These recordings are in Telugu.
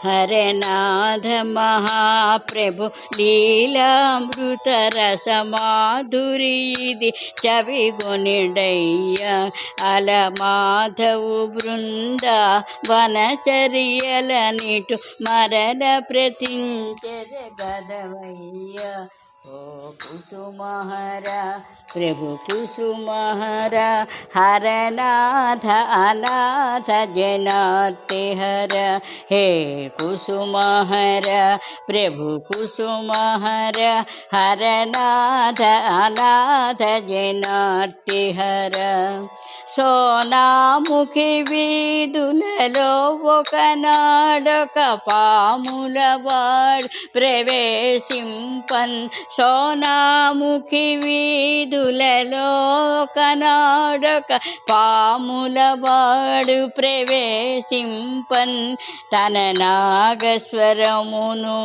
హరనాథ మహాప్రభు లీలామృత రసమాధురి ఇది చవిగొనిడయ్య అలమాధవు బృంద వనచర్యల గదవయ్య మరల ప్రతించర గదవయ్య ఓ కుసుమహర ప్రభు కుసుమహర హరనాథ అనాథ జనార్తి హర హే కుసుమహర ప్రభు కుసుమహర హరనాథ అనాథ జనార్తి హర సోనాముఖి వీధులలో ఒకనాడొక పాములవాడు ప్రవేశింపన్ సోనాముఖి వీధులలో పాముల పాములవాడు ప్రవేశింపన్ తన నాగస్వరమును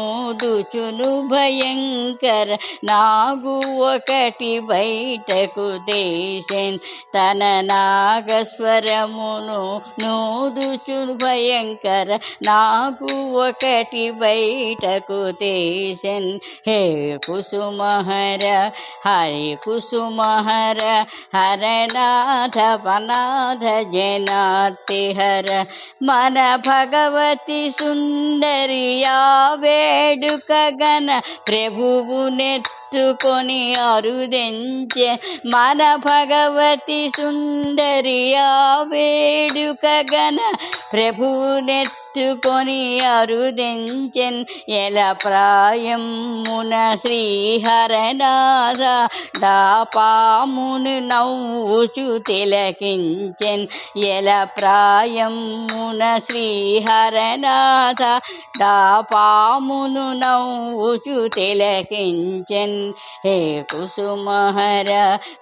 దుచును భయంకర నాగు ఒకటి బయటకు దేశన్ తన నాగస్వరమును నూదుచు భయంకర నాగు ఒకటి బయటకు తీసెన్. హే కుసుమహర హరి కుసుమహర హరనాథ పనాథ జనార్తి హర మన భగవతి సుందరియా వేడుక గన ప్రభువు నెత్తుకొని అరుదెంచె। మన భగవతి సుందరియా వేడుక గన ప్రభువు నెత్తుకొని అరుదెంచెన్ ఎల ప్రాయమున శ్రీహరనాథ దాపామును నవ్వుచు తిలకించెన్ ఎల ప్రాయమున శ్రీహరనాథ దాపామును నవ్వుచు తిలకించెన్. హే కుసుమహర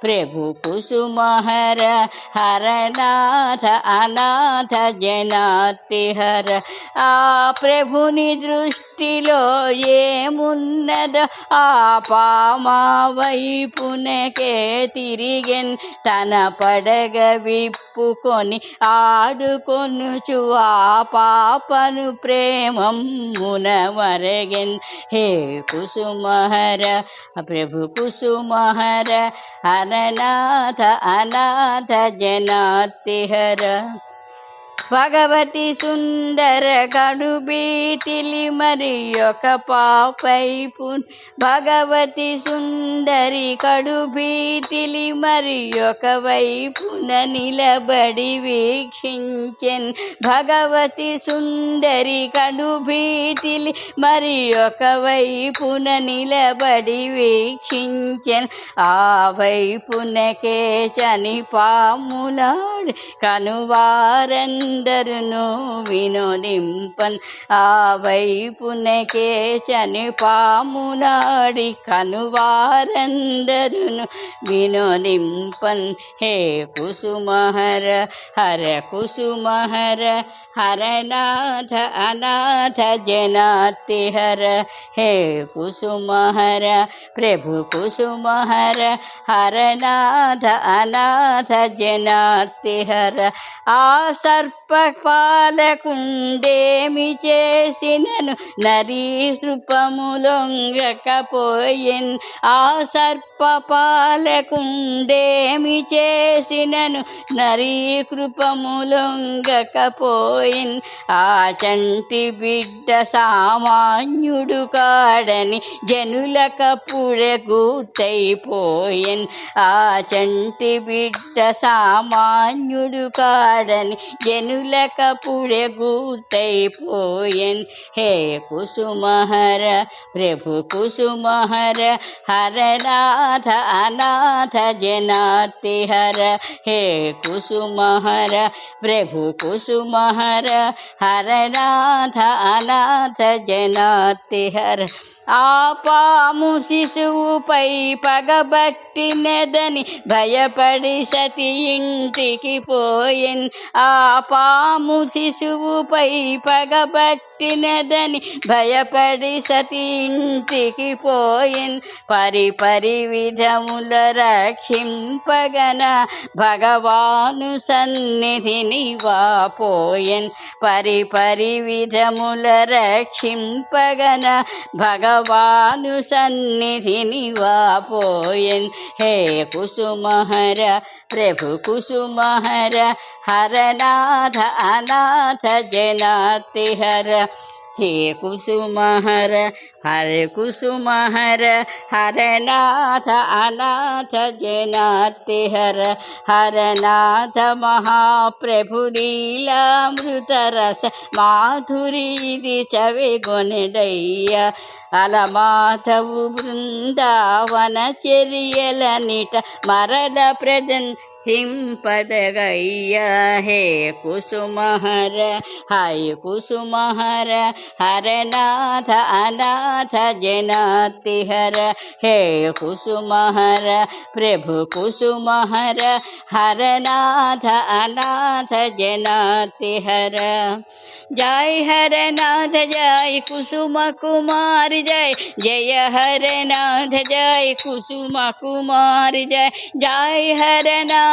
ప్రభు కుసుమహర హరనాథ అనాథ జనాతి హర ఆ ప్రభుని దృష్టిలో ఏమున్నదో ఆ పామా వైపునకే తిరిగెన్ తన పడగ విప్పుకొని ఆడుకొనుచు ఆ పాపను ప్రేమమున మరగెన్. హే కుసుమహర ప్రభు కుసుమహర అననాథ అనాథ జనాతిహర భగవతి సుందర కడుబీతిలి మరి ఒక పాపైపు. భగవతి సుందరి కడుబీతిలి మరి ఒక వైపున నిలబడి వీక్షించెన్. భగవతి సుందరి కడుబీతిలి మరి ఒక వైపున నిలబడి వీక్షించెన్. ఆ వైపునకే చని పామునాడు కనువారందరును వినోదింపన్ ఆ వైపునకే చని పామునాడి కనువారందరును వినోదింపన్ హే కుసుమహర హర కుసుమహర హరనాథ అనాథ జనాతి హర హే కుసుమహర ప్రభు కుసుమహర హరనాథ అనాథ జనార్తి హర పాలకుండేమి చేసినను? నరీ సృపములొంగకపోయిన్. ఆ సర్పపాలకుండేమి చేసినను? నరీ కృపములొంగకపోయిన్. ఆ చంటి బిడ్డ సామాన్యుడు కాడని జనులకప్పుడే గుర్తయిపోయెన్. ఆ చంటి బిడ్డ సామాన్యుడు కాడని జనులకప్పుడే గుర్తయిపోయెన్. హే కుసుమహర ప్రభు కుసుమహర హరనాథ అనాథ జనాతి హర హే కుసుమహర ప్రభు కుసుమహర హరనాథ అనాథ జనాతి హర ఆ పాము శిశువుపై పగబట్టినదని భయపడి సతి ఇంటికి పోయెన్ ఆ పాము శిశువుపై పట్టినదని భయపడి సతి ఇంటికి పోయిన్. పరి పరి విధముల రక్షింపగన భగవాను సన్నిధిని వాపోయన్ పరి పరి విధముల రక్షింపగన భగవాను సన్నిధిని వాపోయన్ హే కుసుమహర ప్రభు కుసుమహర హరనాథ అనాథ జనాతి హర హే కుసుమహర హరే కుసుమహర హరనాథ అనాథ జనాతి హర హరనాథ మహాప్రభు లీలామృత రస మాధురీది చవిగొనెడయ్య అలమాధవు బృందావన చెరియల నిట మరల ప్రజన్ हिंपदगय्य हे, कुसुमहर। हाय कुसुमहर, हरनाथ अनाथ जनातिहर। हे कुसुमहर, प्रभु कुसुमहर, हरनाथ अनाथ जनातिहर। जय हर नाथ जय कुसुम कुमार, जय जय हर नाथ जय कुसुम कुमार, जय। जय हरनाथ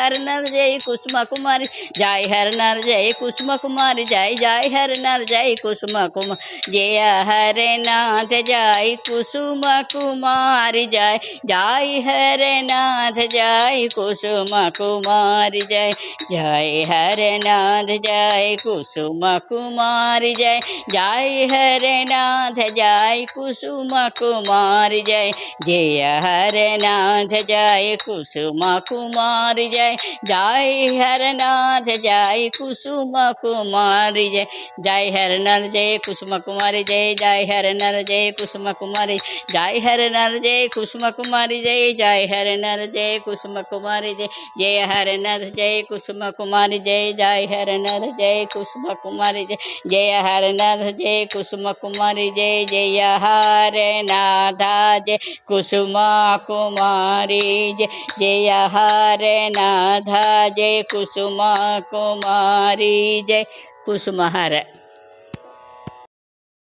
हर नर जय कुसुमा कुमारी, जय हर नर जय कुसुमा कुमारी, जय जय हर नर जय कुसुमा कुमार, जय हर नाथ जय कुसुम कुमारी, जय जय हर नाथ जय कुसुम कुमारी, जय जय हर नाथ जय कुसुम कुमारी, जय जय हर नाथ जय कुसुम कुमारी, जय जय हर नाथ जय कुसुम कुमारी, जय जय जय हरनाथ जय कुसुम कुमारी जय जय हर नर जय कुसुम कुमारी जय जय हर नर जय कुसुम कुमारी जय हर नर जय कुसुम कुमारी जय जय हर नर जय कुसुम कुमारी जय जय हर नर जय कुसुम कुमारी जय जय हर नर जय कुसुम कुमारी जय जय हर नर जय कुसुम कुमारी जय जय हर नाधा जय कुसुमा कुमारी जय जय हर नाथ राधा जय कुसुमा कुमारी जय कुसुमहर।